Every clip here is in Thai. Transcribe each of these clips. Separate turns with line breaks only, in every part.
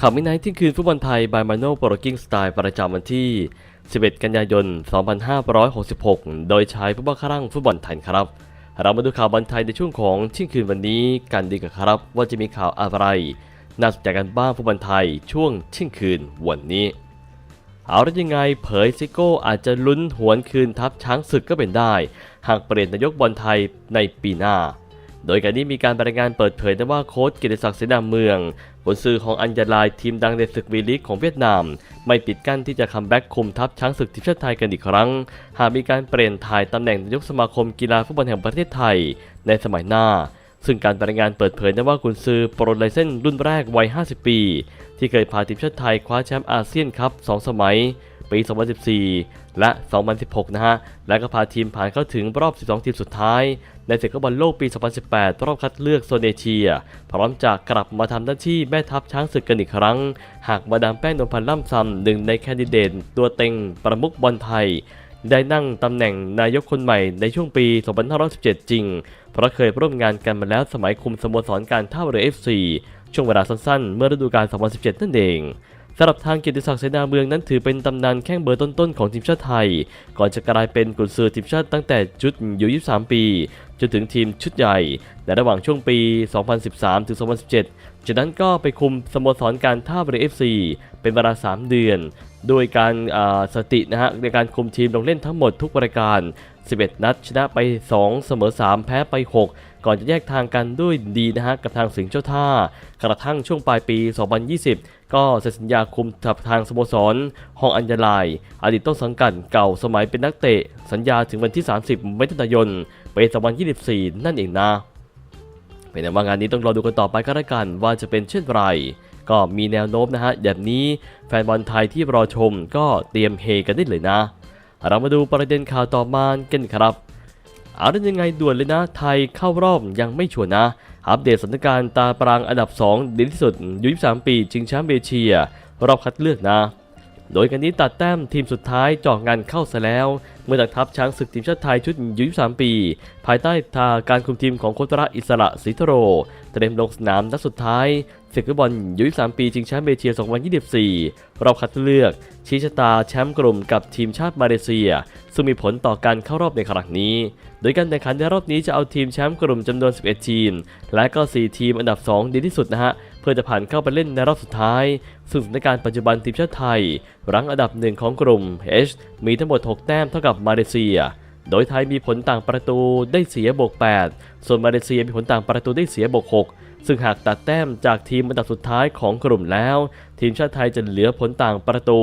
ข่าวมิไนท์ที่คืนฟุตบอลไทย บายมาโนโปรกิ้งสไตล์ประจำวันที่ 11 กันยายน 2566 โดยใชายผู้บังคับรังฟุตบอลไทยครับ เรามาดูข่าวบอลไทยในช่วงของเที่ยงคืนวันนี้กันดีกันครับ ว่าจะมีข่าวอะไร น่าสนใจกันบ้างฟุตบอลไทยช่วงเที่ยงคืนวันนี้ เอาล้ยังไงเผยซิโก้อาจจะลุ้นหวนคืนทัพช้างศึกก็เป็นได้ หากเปลี่ยนนายกบอลไทยในปีหน้า โดยการนี้มีการรายงานเปิดเผยนะว่าโค้ชกิติศักดิ์เสนาเมือง ผลสื่อของอัญญาลายทีมดังในศึกวีลีกของเวียดนาม ไม่ปิดกั้นที่จะคัมแบ็กคุมทัพช้างศึกทีมชาติไทยกันอีกครั้ง หากมีการเปลี่ยนถ่ายตำแหน่งนายกสมาคมกีฬาฟุตบอลแห่งประเทศไทย ในสมัยหน้า ซึ่งการรายงานเปิดเผยนะว่ากุนซือโปรไลเซนรุ่นแรกวัย 50 ปี ที่เคยพาทีมชาติไทยคว้าแชมป์อาเซียนคัพ2สมัย ปี 2014 และ 2016 นะฮะ และก็พาทีมผ่านเข้าถึงรอบ 12 ทีมสุดท้าย ในศึกฟุตบอลโลกปี 2018 รอบคัดเลือกโซนเอเชีย พร้อมจะกลับมาทำหน้าที่แม่ทัพช้างศึกกันอีกครั้ง หากมาดามแป้งนวลพันธ์ล่ำซำหนึ่งในแคนดิเดตตัวเต็งประมุขบอลไทยได้นั่งตำแหน่งนายกคนใหม่ในช่วงปี 2517 จริง เพราะเคยร่วมงานกันมาแล้วสมัยคุมสโมสรการท่าเรือ FC ช่วงเวลาสั้นๆ เมื่อฤดูกาล 2017 นั่นเอง สำหรับทางเกียรติศักดิ์เสนาเมืองนั้นถือเป็นตำนานแข้งเบอร์ต้นๆของทีมชาติไทย ก่อนจะกลายเป็นกุนซือทีมชาติตั้งแต่ชุดอยู่ 23 ปี จนถึงทีมชุดใหญ่ในระหว่างช่วงปี 2013 ถึง 2017 จากนั้นก็ไปคุมสโมสรการท่าเรือ FC เป็นเวลา 3 เดือน โดยการอ่าสตินะฮะในการคุมทีมลงเล่นทั้งหมดทุกรายการ 11 นัดชนะไป 2 เสมอ 3 แพ้ไป 6 ก่อนจะแยกทางกันด้วยดีนะฮะกับทางสิงห์เจ้าท่า กระทั่งช่วงปลายปี 2020 ก็เซ็นสัญญาคุมกับทางสโมสรห้องอัญญาลายอดีตต้นสังกัดเก่าสมัยเป็นนักเตะ สัญญาถึงวันที่ 30 มิถุนายนปี 2024 นั่นเองนะเป็นแต่ว่างานนี้ต้องรอดูกันต่อไปก็แล้วกันว่าจะเป็นเช่นไรก็มีแนวโน้มนะฮะแบบนี้แฟนบอลไทยที่รอชมก็เตรียมเฮกันได้เลยนะ เรามาดูประเด็นข่าวต่อมากันครับ อาได้ยังไงด่วนเลยนะ ไทยเข้ารอบยังไม่ชัวร์นะ อัปเดตสถานการณ์ตาปรางอันดับ 2 ดีที่สุดอายุ23 ปีชิงแชมป์เอเชีย รอบคัดเลือกนะ โดยกันนี้ตัดแต้มทีมสุดท้ายจอกงานเข้าซะแล้ว เมื่อตักทัพช้างศึกทีมชาติไทยชุดยุ23ปี ภายใต้ทาการคุมทีมของโคตระอิสระศรีทโร เตรียมลงสนามนัดสุดท้ายศึกฟุตบอลยุ23ปีชิงแชมป์เอเชีย 2024 รอบคัดเลือก ชี้ชะตาแชมป์กลุ่มกับทีมชาติมาเลเซีย ซึ่งมีผลต่อการเข้ารอบในครั้งนี้ โดยการแข่งขันในรอบนี้จะเอาทีมแชมป์กลุ่มจำนวน 11 ทีม และก็ 4 ทีมอันดับ 2 ดีที่สุดนะฮะ พื่อจะผ่านเข้าไปเล่นในรอบสุดท้าย ซึ่งสถานการณ์ปัจจุบันทีมชาติไทย รั้งอันดับหนึ่งของกลุ่ม H มีทั้งหมด 6 แต้มเท่ากับมาเลเซีย โดยไทยมีผลต่างประตูได้เสียบวก 8 ส่วนมาเลเซียมีผลต่างประตูได้เสียบวก 6 ซึ่งหากตัดแต้มจากทีมอันดับสุดท้ายของกลุ่มแล้ว ทีมชาติไทยจะเหลือผลต่างประตู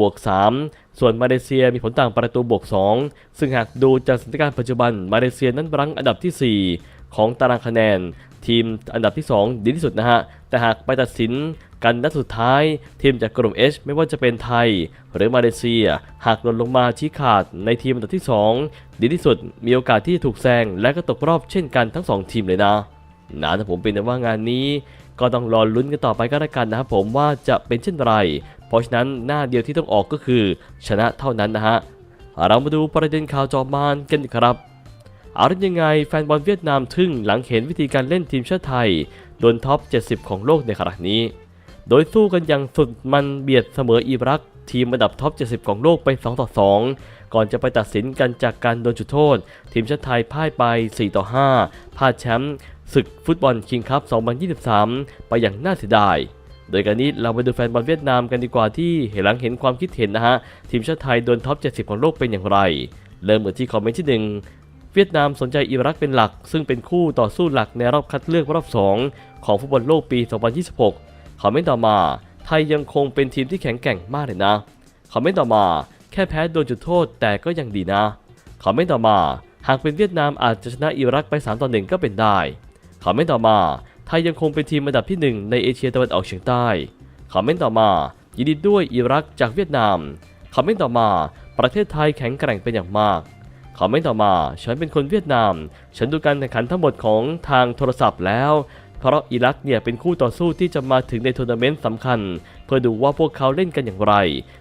บวก 3 ส่วนมาเลเซียมีผลต่างประตูบวก 2 ซึ่งหากดูจากสถานการณ์ปัจจุบันมาเลเซียนั้นรั้งอันดับทีสี่4 ของตารางคะแนน ทีมอันดับที่ 2 ดีที่สุดนะฮะ แต่หากไปตัดสินกันนัดสุดท้าย ทีมจากกลุ่ม H ไม่ว่าจะเป็นไทย หรือมาเลเซีย หากหล่นลงมาชี้ขาดในทีมอันดับที่ 2 ดีที่สุดมีโอกาสที่ถูกแซงและก็ตกรอบเช่นกันทั้ง 2 ทีมเลยนะนะถ้าผมเป็นแต่ว่างานนี้ ก็ต้องรอลุ้นกันต่อไปก็แล้วกันนะครับผมว่าจะเป็นเช่นไร เพราะฉะนั้นหน้าเดียวที่ต้องออกก็คือ ชนะเท่านั้นนะฮะเรามาดูประเด็นข่าวจอมานกันครับ เอาเป็นยังไงแฟนบอลเวียดนามทึ่งหลังเห็นวิธีการเล่นทีมชาติไทยโดนท็อป 70 ของโลกในขณะนี้ โดยสู้กันอย่างสุดมันเบียดเสมออิรัก ทีมอันดับท็อป 70 ของโลกไป 2 ต่อ 2 ก่อนจะไปตัดสินกันจากการโดนจุดโทษ ทีมชาติไทยพ่ายไป 4 ต่อ 5พลาดแชมป์ศึกฟุตบอลคิงคัพ 2023 ไปอย่างน่าเสียดายโดยการนี้เราไปดูแฟนบอลเวียดนามกันดีกว่าที่เห็นหลังเห็นความคิดเห็นนะฮะ ทีมชาติไทยโดนท็อป 70 ของโลกเป็นอย่างไร เริ่มเหมือนที่คอมเมนต์ที่หนึ่ง เวียดนามสนใจอิรักเป็นหลัก ซึ่งเป็นคู่ต่อสู้หลักในรอบคัดเลือกรอบ 2 ของฟุตบอลโลกปี 2026คอมเมนต์ต่อมา ไทยยังคงเป็นทีมที่แข็งแกร่งมากเลยนะคอมเมนต์ต่อมาแค่แพ้โดนจุดโทษแต่ก็ยังดีนะคอมเมนต์ต่อมา หากเป็นเวียดนามอาจจะชนะอิรักไป3ต่อ1ก็เป็นได้คอมเมนต์ต่อมาไทยยังคงเป็นทีมอันดับที่ 1 ในเอเชียตะวันออกเฉียงใต้คอมเมนต์ต่อมายินดีด้วยอิรักจากเวียดนามคอมเมนต์ต่อมา ประเทศไทยแข็งแกร่งเป็นอย่างมาก คอมเมนต์ต่อมา ฉันเป็นคนเวียดนาม ฉันดูการแข่งขันทั้งหมดของทางโทรศัพท์แล้ว เพราะอิรักเนี่ยเป็นคู่ต่อสู้ที่จะมาถึงในทัวร์นาเมนต์สำคัญเพื่อดูว่าพวกเขาเล่นกันอย่างไร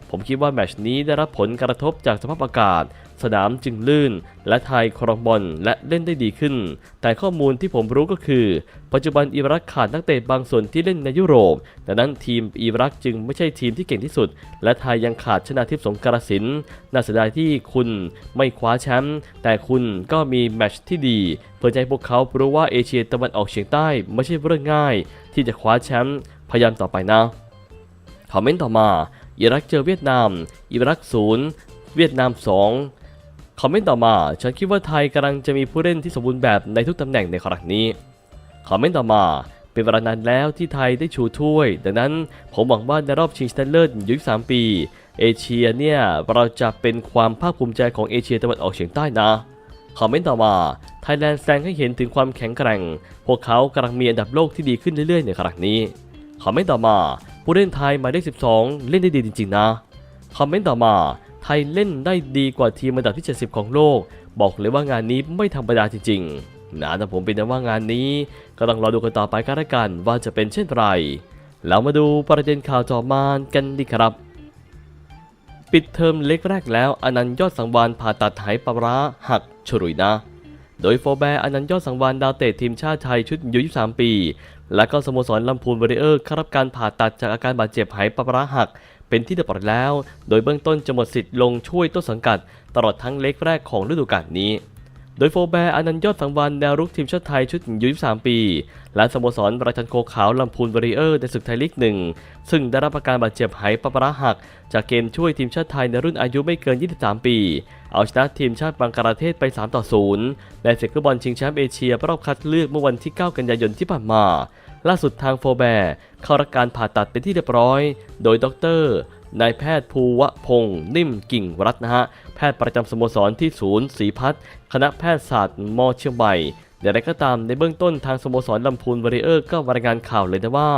ผมคิดว่าแมชนี้ได้รับผลกระทบจากสภาพอากาศ สนามจึงลื่น และไทยครองบอลและเล่นได้ดีขึ้น แต่ข้อมูลที่ผมรู้ก็คือ ปัจจุบันอิรักขาดนักเตะบางส่วนที่เล่นในยุโรป ดังนั้นทีมอิรักจึงไม่ใช่ทีมที่เก่งที่สุด และไทยยังขาดชนะทิพย์สงกรสินน่าเสียดายที่คุณไม่คว้าแชมป์แต่คุณก็มีแมชที่ดี เพื่อจะให้พวกเขารู้ว่าเอเชียตะวันออกเฉียงใต้ไม่ใช่เรื่องง่าย ที่จะคว้าแชมป์พยายามต่อไปนะ คอมเมนต์ต่อมา อิรักเจอเวียดนาม อิรักศูนย์เวียดนาม 2 คอมเมนต์ต่อมา ฉันคิดว่าไทยกำลังจะมีผู้เล่นที่สมบูรณ์แบบในทุกตำแหน่งในครั้งนี้ คอมเมนต์ต่อมา เป็นเวลานานแล้วที่ไทยได้ชูถ้วย ดังนั้นผมหวังว่าในรอบชิงชนะเลิศยุค3ปี เอเชียเนี่ย เราจะเป็นความภาคภูมิใจของเอเชียตะวันออกเฉียงใต้นะ คอมเมนต์ต่อมา ไทยแลนด์แสดงให้เห็นถึงความแข็งแกร่ง พวกเขากำลังมีอันดับโลกที่ดีขึ้นเรื่อยๆในครั้งนี้ คอมเมนต์ต่อมา ผู้เล่นไทยหมายเลข 12 เล่นได้ดีจริงๆนะ คอมเมนต์ต่อมา ไทยเล่นได้ดีกว่าทีมอันดับที่ 70 ของโลก บอกเลยว่างานนี้ไม่ธรรมดาจริงๆนะแต่ผมเป็นนะว่างานนี้ ก็ต้องรอดูกันต่อไปกันละกันว่าจะเป็นเช่นไรแล้วมาดูประเด็นข่าวต่อมากันดีครับ ปิดเทอมเล็กแรกแล้วอนันต์ยอดสังวานผ่าตัดไหปลาร้าหักฉรุยนะ โดยโฟแบร์อนันต์ยอดสังวานดาวเตะทีมชาติไทยชุดอายุ23 ปี และก็สโมสรลำพูนวอริเออร์เข้ารับการผ่าตัดจากอาการบาดเจ็บหายปลาร้าหัก เป็นที่เรียบร้อยแล้ว โดยเบื้องต้นจะหมดสิทธิ์ลงช่วยต้นสังกัด ตลอดทั้งเล็กแรกของฤดูกาลนี้ โดยโฟแบร์อนันยอดสังวานแนวรุกทีมชาติไทยชุดอายุ23 ปี และสโมสรประชันโคขาวลำพูนวอริเออร์ในศึกไทยลีกหนึ่ง ซึ่งได้รับอาการบาดเจ็บไหปลาร้าหัก จากเกมช่วยทีมชาติไทยในรุ่นอายุไม่เกิน 23 ปี เอาชนะทีมชาติบังกลาเทศไป 3 ต่อ 0 ในศึกฟุตบอลชิงแชมป์เอเชียรอบคัดเลือกเมื่อวันที่ 9 กันยายนที่ผ่านมาล่าสุดทางโฟแบร์เข้ารับการผ่าตัดเป็นที่เรียบร้อย โดยดร นายแพทย์ภูวพงศ์นิ่มกิ่งรัตน์นะฮะ แพทย์ประจำสโมสรที่ศูนย์ศรีพัฒน์คณะแพทยศาสตร์มอเชียงใหม่อย่างไรก็ตามในเบื้องต้นทางสโมสรลำพูนวอริเออร์ก็รายงานข่าวเลยนะว่า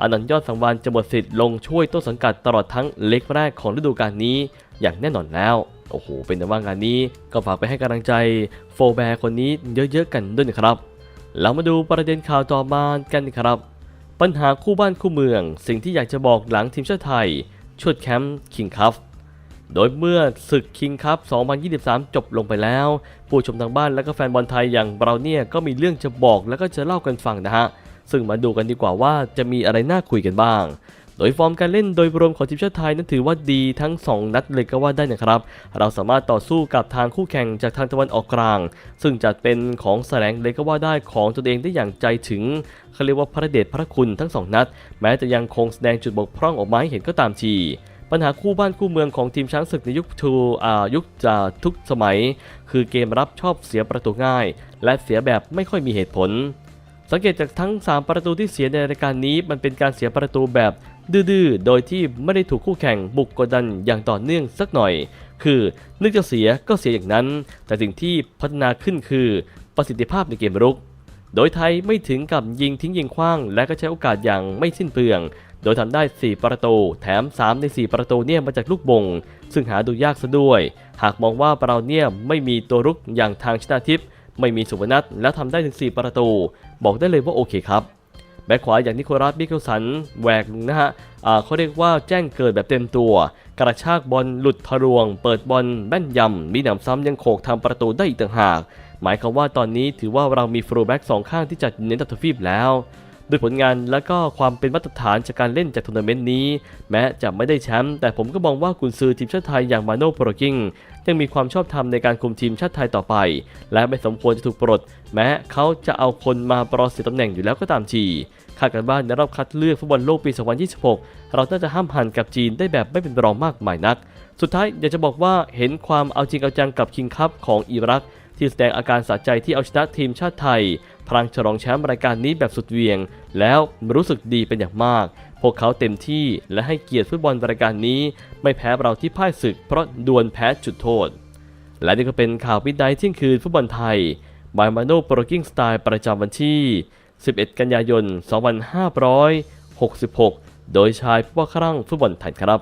อนันต์ยอดสังวานจะหมดสิทธิ์ลงช่วยต้นสังกัดตลอดทั้งเล็กแรกของฤดูกาลนี้อย่างแน่นอนแล้ว โอ้โห เป็นแต่ว่างานนี้ก็ฝากไปให้กำลังใจโฟแบร์คนนี้เยอะๆกันด้วยนะครับ เรามาดูประเด็นข่าวต่อมากันครับ ปัญหาคู่บ้านคู่เมือง สิ่งที่อยากจะบอกหลังทีมชาติไทย ชวดแคมป์คิงคัพโดยเมื่อศึกคิงคัพ2023 จบลงไปแล้ว ผู้ชมทางบ้านและก็แฟนบอลไทยอย่างเราเนี่ยก็มีเรื่องจะบอกแล้วก็จะเล่ากันฟังนะฮะ ซึ่งมาดูกันดีกว่าว่าจะมีอะไรน่าคุยกันบ้าง โดยฟอร์มการเล่นโดยรวมของทีมชาติไทยนั้นถือว่าดีทั้ง 2 นัดเลยก็ว่าได้นะครับ เราสามารถต่อสู้กับทางคู่แข่งจากทางตะวันออกกลาง ซึ่งจัดเป็นของแสลงเลยก็ว่าได้ของตัวเองได้อย่างใจถึงเขาเรียกว่าพระเดชพระคุณทั้ง2นัด แม้จะยังคงแสดงจุดบกพร่องออกมาให้เห็นก็ตามทีปัญหาคู่บ้านคู่เมืองของทีมช้างศึกในยุคทูอายุคจะทุกสมัย คือเกมรับชอบเสียประตูง่าย และเสียแบบไม่ค่อยมีเหตุผล สังเกตจากทั้ง 3 ประตูที่เสียในรายการนี้มันเป็นการเสียประตูแบบ ดื้อๆ โดยที่ไม่ได้ถูกคู่แข่งบุกกดดันอย่างต่อเนื่องสักหน่อย คือนึกจะเสียก็เสียอย่างนั้น แต่สิ่งที่พัฒนาขึ้นคือประสิทธิภาพในเกมรุก โดยไทยไม่ถึงกับยิงทิ้งยิงคว้าง และก็ใช้โอกาสอย่างไม่สิ้นเปลือง โดยทำได้ 4 ประตู แถม 3 ใน 4 ประตูเนี่ยมาจากลูกบง ซึ่งหาดูยากซะด้วย หากมองว่าเราเนี่ยไม่มีตัวรุกอย่างทางชนาทิพย์ไม่มีสุวรรณัทแล้วทำได้ถึง 4 ประตู บอกได้เลยว่าโอเคครับ แบ็คขวาอย่างนิโคลัสมิเคิลสันแหวกนะฮะเขาเรียกว่าแจ้งเกิดแบบเต็มตัว กระชากบอลหลุดทะลวง เปิดบอลแม่นยำมีหนำซ้ำยังโขกทำประตูได้อีกต่างหาก หมายความว่าตอนนี้ถือว่าเรามีฟรูแบ็กสองข้างที่จัดเน้นตัดทฟีบแล้ว ด้วยผลงานและก็ความเป็นมาตรฐานจากการเล่นจากทัวร์นาเมนต์นี้ แม้จะไม่ได้แชมป์แต่ผมก็มองว่ากุนซือทีมชาติไทยอย่างมาโน่โปรกิงยังมีความชอบธรรมในการคุมทีมชาติไทยต่อไป และไม่สมควรจะถูกปลด แม้เขาจะเอาคนมาปรอเสียตำแหน่งอยู่แล้วก็ตามทีคาดกันว่าในรอบคัดเลือกฟุตบอลโลกปี 2026 เราน่าจะห้ามหันกับจีนได้แบบไม่เป็นรองมากมายนัก สุดท้ายอยากจะบอกว่าเห็นความเอาจริงเอาจังกับคิงคัพของอิรักที่แสดงอาการสะใจที่เอาชนะทีมชาติไทย พลังฉลองแชมป์รายการนี้แบบสุดเวียง แล้วรู้สึกดีเป็นอย่างมาก พวกเขาเต็มที่และให้เกียรติฟุตบอลรายการนี้ ไม่แพ้เราที่พ่ายศึกเพราะดวลแพ้จุดโทษ และนี่ก็เป็นข่าวพิดไดเที่ยงคืนฟุตบอลไทยบายมาโนโปรกิ้งสไตล์ประจำวันที่ 11 กันยายน 2566 โดยชายผู้ว่าครั่งฟุตบอลไทยครับ